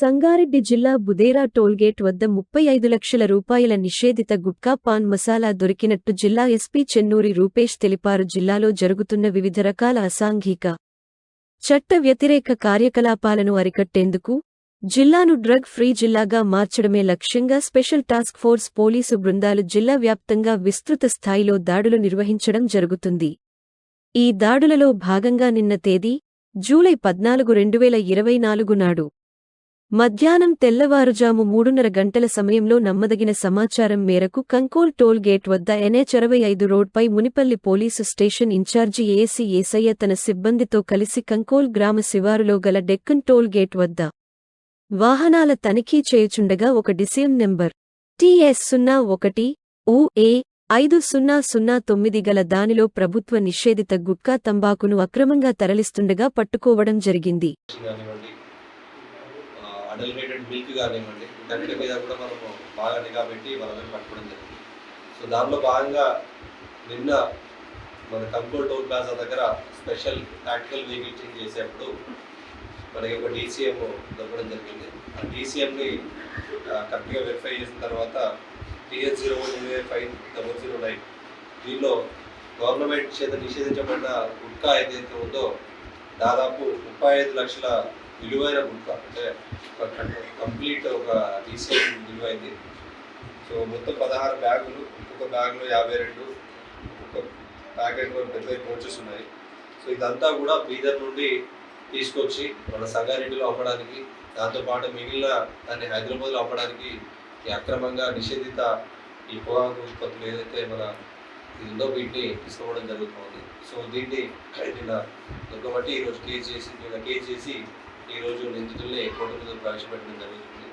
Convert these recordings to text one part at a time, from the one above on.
సంగారెడ్డి జిల్లా బుదేరా టోల్గేట్ వద్ద ముప్పై ఐదు లక్షల రూపాయల నిషేధిత గుట్కా పాన్ మసాలా దొరికినట్టు జిల్లా ఎస్పీ చెన్నూరి రూపేష్ తెలిపారు. జిల్లాలో జరుగుతున్న వివిధ రకాల అసాంఘిక చట్ట వ్యతిరేక కార్యకలాపాలను అరికట్టేందుకు జిల్లాను డ్రగ్ ఫ్రీ జిల్లాగా మార్చడమే లక్ష్యంగా స్పెషల్ టాస్క్ ఫోర్స్ పోలీసు బృందాలు జిల్లా వ్యాప్తంగా విస్తృత స్థాయిలో దాడులు నిర్వహించడం జరుగుతుంది. ఈ దాడులలో భాగంగా నిన్న తేదీ జూలై పద్నాలుగు రెండువేల ఇరవై నాలుగు నాడు మధ్యాహ్నం తెల్లవారుజాము మూడున్నర గంటల సమయంలో నమ్మదగిన సమాచారం మేరకు కంకోల్ టోల్ గేట్ వద్ద ఎన్హెచ్ అరవై ఐదు రోడ్పై మునిపల్లి పోలీసు స్టేషన్ ఇన్ఛార్జి ఏసీ ఏసయ్య తన సిబ్బందితో కలిసి కంకోల్ గ్రామ శివారులో గల డెక్కన్ టోల్ గేట్ వద్ద వాహనాల తనిఖీ చేయుచుండగా ఒక డిసిఎం నెంబర్ టిఎస్ సున్నా ఒకటి ఊఏ ఐదు సున్నా సున్నా తొమ్మిది గల దానిలో ప్రభుత్వ నిషేధిత గుట్కా తంబాకును అక్రమంగా తరలిస్తుండగా పట్టుకోవడం జరిగింది. కానివ్వండి అడల్టేటెడ్ మిల్క్ కానివ్వండి వీటన్నిటి మీద కూడా మనము బాగా నిఘా పెట్టి వాళ్ళని పట్టుకోవడం జరిగింది. సో దానిలో భాగంగా నిన్న మన కంట్రోల్ టోల్ ప్లాజా దగ్గర స్పెషల్ ప్రాక్టికల్ వెహికల్ చేంజ్ చేసేప్పుడు మనకి ఒక డీసీఎం దొరకడం జరిగింది. ఆ డీసీఎంని కరెక్ట్గా వెరిఫై చేసిన తర్వాత TS zero one five double zero nine దీనిలో గవర్నమెంట్ చేత నిషేధించబడిన గుట్కా ఏదైతే ఉందో దాదాపు ముప్పై ఐదు లక్షల విలువైన బుక్ అంటే కంప్లీట్ ఒక రీసెంట్ విలువైంది. సో మొత్తం పదహారు బ్యాగులు ఒక్కొక్క బ్యాగులో యాభై రెండు ఒక్కొక్క ప్యాకెట్ పెద్ద కోచెస్ ఉన్నాయి. సో ఇదంతా కూడా బీదర్ నుండి తీసుకొచ్చి మన సంగారెడ్డిలో అమ్మడానికి దాంతోపాటు మిగిలిన దాన్ని హైదరాబాద్లో అమ్మడానికి ఈ అక్రమంగా నిషేధిత ఈ పొగాకు ఉత్పత్తులు ఏదైతే మన ఉందో వీటిని తీసుకోవడం జరుగుతుంది. సో దీన్ని నిన్న దొరకబట్టి ఈరోజు కేజీ చేసి నిన్న కేజీ చేసి ఈరోజు నిందితుల్ని కోర్టు ప్రవేశపెట్టడం జరుగుతుంది.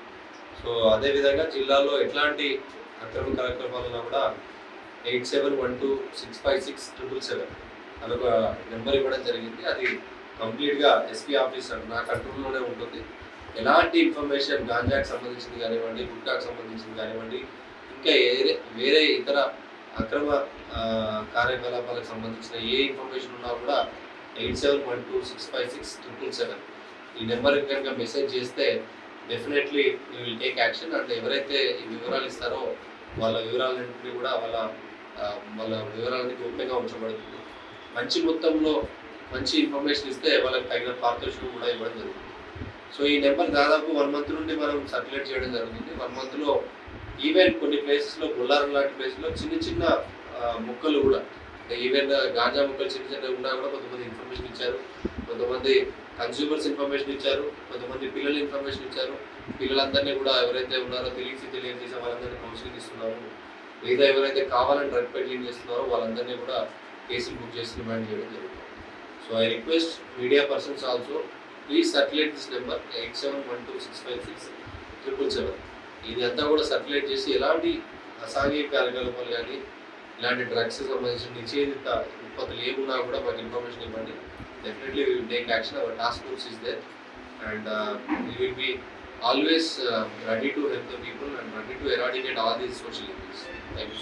సో అదేవిధంగా జిల్లాలో ఎట్లాంటి అక్రమ కార్యక్రమాలున్నా కూడా eight seven one two six five six triple seven అదొక నెంబర్ ఇవ్వడం జరిగింది. అది కంప్లీట్గా ఎస్పీ ఆఫీసర్ నా కంట్రోల్లోనే ఉంటుంది. ఎలాంటి ఇన్ఫర్మేషన్ గాంజాకి సంబంధించింది కానివ్వండి గుట్కాకు సంబంధించింది కానివ్వండి ఇంకా వేరే వేరే ఇతర అక్రమ కార్యకలాపాలకు సంబంధించిన ఏ ఇన్ఫర్మేషన్ ఉన్నా కూడా eight seven one two six five six triple seven ఈ నెంబర్కి కనుక మెసేజ్ చేస్తే definitely you will take action and ఎవరైతే ఈ వివరాలు ఇస్తారో వాళ్ళ వివరాలన్నింటినీ కూడా వాళ్ళ వాళ్ళ వివరాలన్నీ గోప్యంగా ఉంచబడుతుంది. మంచి మొత్తంలో మంచి ఇన్ఫర్మేషన్ ఇస్తే వాళ్ళకి తగిన పారితోషికం కూడా ఇవ్వడం జరుగుతుంది. సో ఈ నెంబర్ దాదాపు వన్ మంత్ నుండి మనం సర్క్యులేట్ చేయడం జరుగుతుంది. వన్ మంత్లో ఈవెన్ కొన్ని ప్లేసెస్లో గుల్లారం లాంటి ప్లేస్లో చిన్న చిన్న ముక్కలు కూడా ఈవెన్ గాంజా ముక్కలు చిన్న చిన్న ఉన్నా కూడా కొంతమంది ఇన్ఫర్మేషన్ ఇచ్చారు. కొంతమంది కన్స్యూమర్స్ ఇన్ఫర్మేషన్ ఇచ్చారు. కొంతమంది పిల్లలు ఇన్ఫర్మేషన్ ఇచ్చారు. పిల్లలందరినీ కూడా ఎవరైతే ఉన్నారో తెలిసి తెలియజేసే వాళ్ళందరినీ కౌన్సిలింగ్ ఇస్తున్నారు. లేదా ఎవరైతే కావాలని డ్రగ్ పెడ్లింగ్ చేస్తున్నారో వాళ్ళందరినీ కూడా కేసులు బుక్ చేసి రిమాండ్ చేయడం జరుగుతుంది. So I request media persons also please circulate this number eight seven one two six five six triple seven ఇది అంతా కూడా సర్క్యులేట్ చేసి ఎలాంటి అసాంఘిక కార్యకలాపాలు కానీ ఇలాంటి డ్రగ్స్ సంబంధించిన నిషేధిత ఉత్పత్తులు ఏమున్నా కూడా మాకు ఇన్ఫర్మేషన్ ఇవ్వండి. Definitely will take action our task force is there and we will be always ready to help the people and ready to eradicate all these social thank you